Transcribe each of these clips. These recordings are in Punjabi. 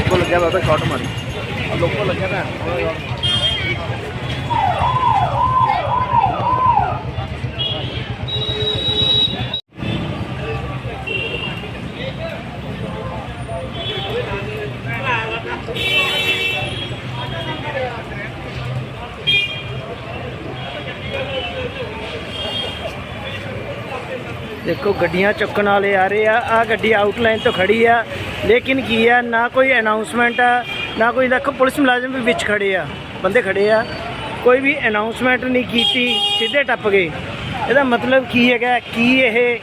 ਲੱਗਦਾ ਸ਼ਾਟ ਮਾਰੀ ਆ ਲੋਕੋ ਲੱਗਿਆ ਨਾ ਦੇਖੋ ਗੱਡੀਆਂ ਚੁੱਕਣ ਵਾਲੇ ਆ ਰਹੇ ਆ ਆ ਗੱਡੀ ਆਊਟਲਾਈਨ ਤੋਂ ਖੜੀ ਆ ਲੇਕਿਨ ਕੀ ਆ, ਨਾ ਕੋਈ ਅਨਾਉਂਸਮੈਂਟ ਆ, ਨਾ ਕੋਈ ਦੇਖੋ, ਪੁਲਿਸ ਮੁਲਾਜ਼ਮ ਵੀ ਵਿੱਚ ਖੜੇ ਆ, ਬੰਦੇ ਖੜੇ ਆ। ਕੋਈ ਵੀ ਅਨਾਉਂਸਮੈਂਟ ਨਹੀਂ ਕੀਤੀ, ਸਿੱਧੇ ਟੱਪ ਗਏ। ਇਹਦਾ ਮਤਲਬ ਕੀ ਹੈਗਾ, ਕੀ ਇਹ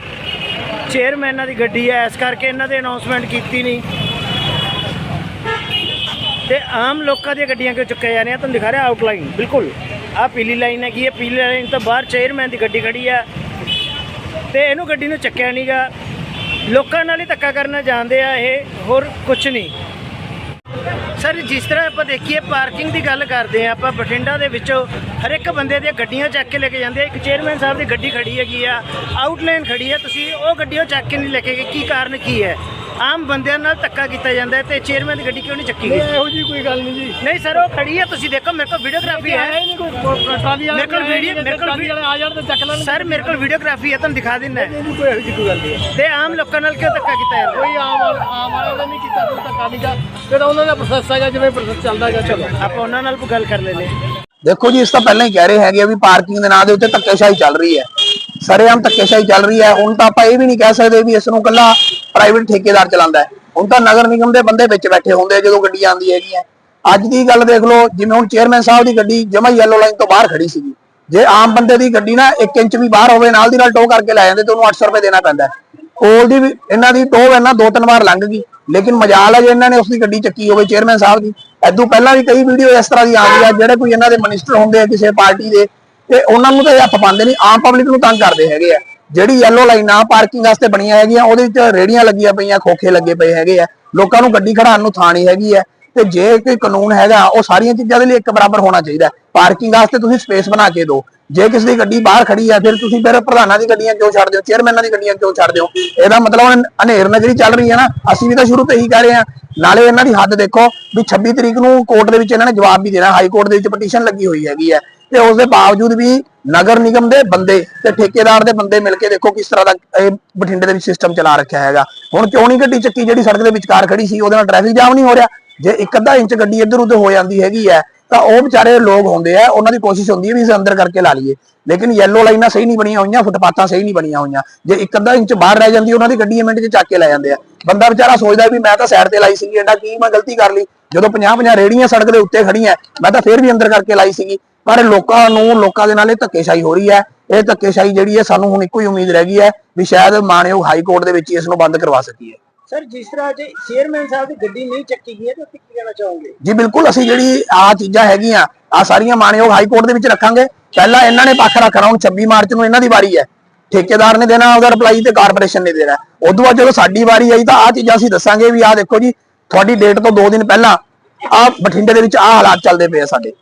ਚੇਅਰਮੈਨਾਂ ਦੀ ਗੱਡੀ ਹੈ ਇਸ ਕਰਕੇ ਇਹਨਾਂ ਦੇ ਅਨਾਉਂਸਮੈਂਟ ਕੀਤੀ ਨਹੀਂ। ਤੇ ਆਮ ਲੋਕਾਂ ਦੀਆਂ ਗੱਡੀਆਂ ਕਿਉਂ ਚੁੱਕੇ ਜਾ ਰਹੀਆਂ? ਤੁਹਾਨੂੰ ਦਿਖਾ ਰਿਹਾ ਆਊਟਲਾਈਨ ਬਿਲਕੁਲ। ਆ ਪੀਲੀ ਲਾਈਨ ਹੈਗੀ ਹੈ ਪੀਲੀ ਲਾਈਨ ਤੋਂ ਬਾਹਰ ਚੇਅਰਮੈਨ ਦੀ ਗੱਡੀ ਖੜੀ ਆ। ਤੇ ਇਹਨੂੰ ਗੱਡੀ ਨੂੰ ਚੱਕਿਆ ਨਹੀਂਗਾ ਲੋਕਾਂ ਨਾਲ ਹੀ ਧੱਕਾ ਕਰਨਾ ਜਾਣਦੇ ਆ ਇਹ, ਹੋਰ ਕੁਝ ਨਹੀਂ। ਸਰ, ਜਿਸ ਤਰ੍ਹਾਂ ਆਪਾਂ ਦੇਖੀਏ, ਪਾਰਕਿੰਗ ਦੀ ਗੱਲ ਕਰਦੇ ਆ, ਆਪਾਂ ਬਠਿੰਡਾ ਦੇ ਵਿੱਚੋਂ ਹਰ ਇੱਕ ਬੰਦੇ ਦੀਆਂ ਗੱਡੀਆਂ ਚੱਕ ਕੇ ਲੈ ਕੇ ਜਾਂਦੇ ਆ। ਇੱਕ ਚੇਅਰਮੈਨ ਸਾਹਿਬ ਦੀ ਗੱਡੀ ਖੜੀ ਹੈਗੀ ਆ, ਆਊਟਲਾਈਨ ਖੜੀ ਆ ਤੁਸੀਂ ਉਹ ਗੱਡੀ ਉਹ ਚੱਕ ਕੇ ਨਹੀਂ ਲੈ ਕੇ ਗਏ, ਕੀ ਕਾਰਨ ਕੀ ਹੈ? ਆਮ ਬੰਦਿਆਂ ਨਾਲ ਧੱਕਾ ਕੀਤਾ ਜਾਂਦਾ ਹੈ ਤੇ ਚੇਅਰਮੈਨ ਦੀ ਗੱਡੀ ਕਿਉਂ ਨਹੀਂ ਚੱਕੀ ਗਈ? ਇਹੋ ਜੀ ਕੋਈ ਗੱਲ ਨਹੀਂ ਜੀ। ਨਹੀਂ ਸਰ ਉਹ ਖੜੀ ਹੈ ਤੁਸੀਂ ਦੇਖੋ ਮੇਰੇ ਕੋਲ ਵੀਡੀਓਗ੍ਰਾਫੀ ਹੈ। ਨਹੀਂ ਕੋਈ ਟਰਾਲੀ ਮੇਰੇ ਕੋਲ ਵੀਡੀਓ ਮੇਰੇ ਕੋਲ ਟਰਾਲੀ ਵਾਲੇ ਆ ਜਾਣ ਤੇ ਚੱਕ ਲੈਣ ਸਰ ਮੇਰੇ ਕੋਲ ਵੀਡੀਓਗ੍ਰਾਫੀ ਹੈ ਤੁਹਾਨੂੰ ਦਿਖਾ ਦਿੰਦਾ ਨਹੀਂ ਕੋਈ ਇਹੋ ਜੀ ਕੋਈ ਗੱਲ ਨਹੀਂ ਤੇ ਆਮ ਲੋਕਾਂ ਨਾਲ ਕਿਉਂ ਧੱਕਾ ਕੀਤਾ ਜਾਂਦਾ? ਕੋਈ ਆਮ ਵਾਲ- ਆਮ ਵਾਲੇ ਨਹੀਂ ਕੀਤਾ ਕੋਈ ਧੱਕਾ ਨਹੀਂ ਗਾ ਫਿਰ ਉਹਨਾਂ ਦਾ ਪ੍ਰੋਸੈਸ ਹੈਗਾ ਜਿਵੇਂ ਪ੍ਰੋਸੈਸ ਚੱਲਦਾ ਹੈਗਾ ਚਲੋ। ਆਪਾਂ ਉਹਨਾਂ ਨਾਲ ਵੀ ਗੱਲ ਕਰ ਲੈਨੇ ਦੇਖੋ ਜੀ ਇਸ ਤੋਂ ਪਹਿਲਾਂ ਹੀ ਕਹਿ ਰਹੇ ਹੈਗੇ ਆ ਵੀ ਪਾਰਕਿੰਗ ਦੇ ਨਾਂ ਦੇ ਉੱਤੇ ਧੱਕੇਸ਼ਾਹੀ ਚੱਲ ਰਹੀ ਹੈ। ਸਰੇਆਮ ਧੱਕੇਸ਼ਾਹੀ ਚੱਲ ਰਹੀ ਹੈ। ਹੁਣ ਤਾਂ ਆਪਾਂ ਇਹ ਵੀ ਨਹੀਂ ਕਹਿ ਸਕਦੇ ਵੀ ਇਸ ਨੂੰ ਕੱਲਾ ਪ੍ਰਾਈਵੇਟ ਠੇਕੇਦਾਰ ਚਲਾਉਂਦਾ ਹੈ। ਹੁਣ ਤਾਂ ਨਗਰ ਨਿਗਮ ਦੇ ਬੰਦੇ ਵਿੱਚ ਬੈਠੇ ਹੁੰਦੇ ਆ, ਜਦੋਂ ਗੱਡੀਆਂ ਆਉਂਦੀਆਂ ਹੈਗੀਆਂ। ਅੱਜ ਦੀ ਗੱਲ ਦੇਖ ਲਓ, ਜਿਵੇਂ ਹੁਣ ਚੇਅਰਮੈਨ ਸਾਹਿਬ ਦੀ ਗੱਡੀ ਜਮਾ ਯੈਲੋ ਲਾਈਨ ਤੋਂ ਬਾਹਰ ਖੜੀ ਸੀਗੀ। ਜੇ ਆਮ ਬੰਦੇ ਦੀ ਗੱਡੀ ਨਾ 1 ਇੰਚ ਵੀ ਬਾਹਰ ਹੋਵੇ, ਨਾਲ ਦੀ ਨਾਲ ਟੋ ਕਰਕੇ ਲੈ ਜਾਂਦੇ ਤੇ ਉਹਨੂੰ 800 ਰੁਪਏ ਦੇਣਾ ਪੈਂਦਾ ਹੈ। ਕੋਲ ਦੀ ਇਹਨਾਂ ਦੀ ਟੋ ਇਹਨਾਂ ਦੋ ਤਿੰਨ ਵਾਰ ਲੰਘ ਗਈ, ਲੇਕਿਨ ਮਜਾਲ ਹੈ ਜੇ ਇਹਨਾਂ ਨੇ ਉਸ ਦੀ ਗੱਡੀ ਚੱਕੀ ਹੋਵੇ ਚੇਅਰਮੈਨ ਸਾਹਿਬ ਦੀ। ਐਦੋਂ ਪਹਿਲਾਂ ਵੀ ਕਈ ਵੀਡੀਓ ਇਸ ਤਰ੍ਹਾਂ ਦੀ ਆਉਂਦੀ ਆ, ਜਿਹੜੇ ਕੋਈ ਇਹਨਾਂ ਦੇ ਮਿਨਿਸਟਰ ਹੁੰਦੇ ਆ ਕਿਸੇ ਪਾਰਟੀ ਦੇ, ਤੇ ਉਹਨਾਂ ਨੂੰ ਤਾਂ ਇਹ ਹੱਥ ਪਾਉਂਦੇ ਨਹੀਂ, ਆਮ ਪਬਲਿਕ ਨੂੰ ਤੰਗ ਕਰਦੇ ਹੈਗੇ ਆ। ਜਿਹੜੀ ਯੈਲੋ ਲਾਈਨਾਂ ਪਾਰਕਿੰਗ ਵਾਸਤੇ ਬਣੀਆਂ ਹੈਗੀਆਂ, ਉਹਦੇ ਵਿੱਚ ਰੇੜੀਆਂ ਲੱਗੀਆਂ ਪਈਆਂ, ਖੋਖੇ ਲੱਗੇ ਪਏ ਹੈਗੇ ਆ। ਲੋਕਾਂ ਨੂੰ ਗੱਡੀ ਖੜਾਉਣ ਨੂੰ ਥਾਂ ਨਹੀਂ ਹੈਗੀ ਹੈ ਤੇ ਜੇ ਕੋਈ ਕਾਨੂੰਨ ਹੈਗਾ, ਉਹ ਸਾਰੀਆਂ ਚੀਜ਼ਾਂ ਦੇ ਲਈ ਇੱਕ ਬਰਾਬਰ ਹੋਣਾ ਚਾਹੀਦਾ। ਪਾਰਕਿੰਗ ਵਾਸਤੇ ਤੁਸੀਂ ਸਪੇਸ ਬਣਾ ਕੇ ਦਿਓ। ਜੇ ਕਿਸੇ ਦੀ ਗੱਡੀ ਬਾਹਰ ਖੜੀ ਆ, ਫਿਰ ਤੁਸੀਂ ਫਿਰ ਪ੍ਰਧਾਨਾਂ ਦੀ ਗੱਡੀਆਂ ਕਿਉਂ ਛੱਡ ਦਿਓ ਚੇਅਰਮੈਨਾਂ ਦੀ ਗੱਡੀਆਂ ਕਿਉਂ ਛੱਡ ਦਿਓ ਇਹਦਾ ਮਤਲਬ ਹੁਣ ਹਨੇਰ ਨਜ਼ਰੀ ਚੱਲ ਰਹੀ ਹੈ ਨਾ, ਅਸੀਂ ਵੀ ਤਾਂ ਸ਼ੁਰੂ ਤੋਂ ਇਹੀ ਕਹਿ ਰਹੇ ਹਾਂ ਨਾਲੇ ਇਹਨਾਂ ਦੀ ਹੱਦ ਦੇਖੋ, ਵੀ 26 ਤਰੀਕ ਨੂੰ ਕੋਰਟ ਦੇ ਵਿੱਚ ਇਹਨਾਂ ਨੇ ਜਵਾਬ ਵੀ ਦੇਣਾ। ਹਾਈ ਕੋਰਟ ਦੇ ਵਿੱਚ ਪਟੀਸ਼ਨ ਲੱਗੀ ਹੋਈ ਹੈਗੀ ਹੈ ਤੇ ਉਸ ਦੇ ਬਾਵਜੂਦ ਵੀ ਨਗਰ ਨਿਗਮ ਦੇ ਬੰਦੇ ਤੇ ਠੇਕੇਦਾਰ ਦੇ ਬੰਦੇ ਮਿਲ ਕੇ ਦੇਖੋ ਕਿਸ ਤਰ੍ਹਾਂ ਦਾ ਇਹ ਬਠਿੰਡੇ ਦੇ ਵਿੱਚ ਸਿਸਟਮ ਚਲਾ ਰੱਖਿਆ ਹੈਗਾ। ਹੁਣ ਕਿਉਂ ਨਹੀਂ ਗੱਡੀ ਚੱਕੀ ਜਿਹੜੀ ਸੜਕ ਦੇ ਵਿਚਕਾਰ ਖੜੀ ਸੀ, ਉਹਦੇ ਨਾਲ ਟ੍ਰੈਫਿਕ ਜਾਮ ਨਹੀਂ ਹੋ ਰਿਹਾ? ਜੇ ਇੱਕ ਅੱਧਾ ਇੰਚ ਗੱਡੀ ਇੱਧਰ ਉੱਧਰ ਹੋ ਜਾਂਦੀ ਹੈਗੀ ਹੈ, ਤਾਂ ਉਹ ਵਿਚਾਰੇ ਲੋਕ ਹੁੰਦੇ ਆ, ਉਹਨਾਂ ਦੀ ਕੋਸ਼ਿਸ਼ ਹੁੰਦੀ ਹੈ ਵੀ ਅਸੀਂ ਅੰਦਰ ਕਰਕੇ ਲਾ ਲਈਏ। ਲੇਕਿਨ ਯੈਲੋ ਲਾਈਨਾਂ ਸਹੀ ਨਹੀਂ ਬਣੀਆਂ ਹੋਈਆਂ, ਫੁੱਟਪਾਥਾਂ ਸਹੀ ਨਹੀਂ ਬਣੀਆਂ ਹੋਈਆਂ। ਜੇ ਇੱਕ ਅੱਧਾ ਇੰਚ ਬਾਹਰ ਰਹਿ ਜਾਂਦੀ, ਉਹਨਾਂ ਦੀ ਗੱਡੀ ਮਿੰਟ 'ਚ ਚੱਕ ਕੇ ਲੈ ਜਾਂਦੇ ਆ। ਬੰਦਾ ਵਿਚਾਰਾ ਸੋਚਦਾ ਵੀ ਮੈਂ ਤਾਂ ਸਾਈਡ ਤੇ ਲਾਈ ਸੀਗੀ ਐਡਾ ਕੀ ਮੈਂ ਗਲਤੀ ਕਰ ਲਈ? ਜਦੋਂ 50 50 ਰੇੜੀਆਂ ਸੜਕ ਦੇ ਉੱਤੇ ਖੜੀਆਂ ਮੈਂ ਤਾਂ ਫੇਰ ਵੀ ਅੰਦਰ ਕਰਕੇ ਲਾਈ ਸੀਗੀ। ਪਰ ਲੋਕਾਂ ਨੂੰ ਲੋਕਾਂ ਦੇ ਨਾਲ ਇਹ ਧੱਕੇਸ਼ਾਹੀ ਹੋ ਰਹੀ ਹੈ। ਇਹ ਧੱਕੇਸ਼ਾਹੀ ਜਿਹੜੀ ਹੈ ਸਾਨੂੰ ਹੁਣ ਇੱਕੋ ਹੀ ਉਮੀਦ ਰਹਿ ਗਈ ਹੈ ਵੀ ਸ਼ਾਇਦ ਮਾਣਯੋਗ ਹਾਈ ਕੋਰਟ ਦੇ ਵਿੱਚ ਇਸ ਨੂੰ ਬੰਦ ਕਰਵਾ ਸਕੀਏ। ਸਰ ਜਿਸ ਤਰ੍ਹਾਂ ਜੇ ਚੇਅਰਮੈਨ ਸਾਹਿਬ ਦੀ ਗੱਡੀ ਨਹੀਂ ਚੱਕੀ ਗਈ ਹੈ ਤਾਂ ਕੀ ਕਹਿਣਾ ਚਾਹੋਗੇ? ਜੀ ਬਿਲਕੁਲ ਅਸੀਂ ਜਿਹੜੀ ਆ ਚੀਜ਼ਾਂ ਹੈਗੀਆਂ ਆ ਸਾਰੀਆਂ ਮਾਣਯੋਗ ਹਾਈ ਕੋਰਟ ਦੇ ਵਿੱਚ ਰੱਖਾਂਗੇ। ਪਹਿਲਾਂ ਇਹਨਾਂ ਨੇ ਪੱਖ ਰੱਖਣਾ ਹੁਣ 26 ਮਾਰਚ ਨੂੰ ਇਹਨਾਂ ਦੀ ਵਾਰੀ ਹੈ। ਠੇਕੇਦਾਰ ਨੇ ਦੇਣਾ ਉਹਦਾ ਰਿਪਲਾਈ ਤੇ ਕਾਰਪੋਰੇਸ਼ਨ ਨੇ ਦੇਣਾ। ਉਦੋਂ ਬਾਅਦ ਜਦੋਂ ਸਾਡੀ ਵਾਰੀ ਆਈ ਤਾਂ ਆ ਚੀਜ਼ਾਂ ਅਸੀਂ ਦੱਸਾਂਗੇ ਵੀ ਆ ਦੇਖੋ ਜੀ ਤੁਹਾਡੀ ਡੇਟ ਤੋਂ 2 ਦਿਨ ਪਹਿਲਾਂ ਆ ਬਠਿੰਡੇ ਦੇ ਵਿੱਚ ਆ ਹਾਲਾਤ ਚੱਲਦੇ ਪਏ ਆ ਸਾਡੇ।